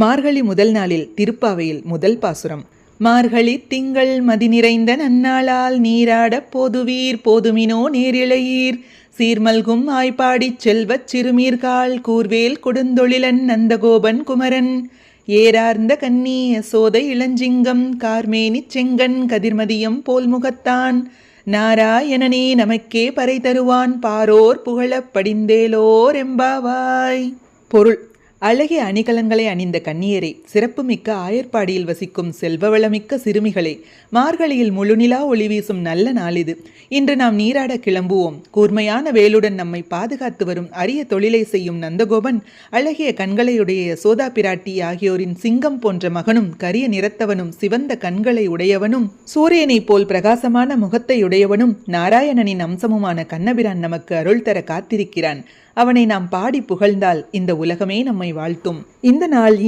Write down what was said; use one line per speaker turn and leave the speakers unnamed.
மார்கழி முதல் நாளில் திருப்பாவையில் முதல் பாசுரம். மார்கழி திங்கள் மதி நிறைந்த நன்னாளால் நீராடப் போதுவீர் போதுமினோ நேரிழையீர். சீர்மல்கும் ஆய்ப்பாடிச் செல்வச் சிறுமீர்கால் கூர்வேல் கொடுந்தொழிலன் நந்தகோபன் குமரன். ஏரார்ந்த கன்னி சோதை இளஞ்சிங்கம் கார்மேனிச் செங்கன் கதிர்மதியம் போல் முகத்தான் நாராயணனே நமக்கே பறை தருவான் பாரோர் புகழப் படிந்தேலோர் எம்பாவாய். பொருள். அழகிய அணிகலன்களை அணிந்த கண்ணியரே சிறப்புமிக்க ஆயர்பாடியில் வசிக்கும் செல்வவளமிக்க சிறுமிகளே மார்கழியில் முழுநிலா ஒளி வீசும் நல்ல நாள் இது இன்று நாம் நீராட கிளம்புவோம். கூர்மையான வேலுடன் நம்மை பாதுகாத்து வரும் அரிய தொழிலை செய்யும் நந்தகோபன் அழகிய கண்களையுடைய யசோதா பிராட்டி ஆகியோரின் சிங்கம் போன்ற மகனும் கரிய நிறத்தவனும் சிவந்த கண்களை உடையவனும் சூரியனைப் போல் பிரகாசமான முகத்தை உடையவனும் நாராயணனின் அம்சமுமான கண்ணபிரான் நமக்கு அருள் தர காத்திருக்கிறான். அவனை நாம் பாடி புகழ்ந்தால் இந்த உலகமே நம்மை வாழ்த்தும். இந்த நாள் இனி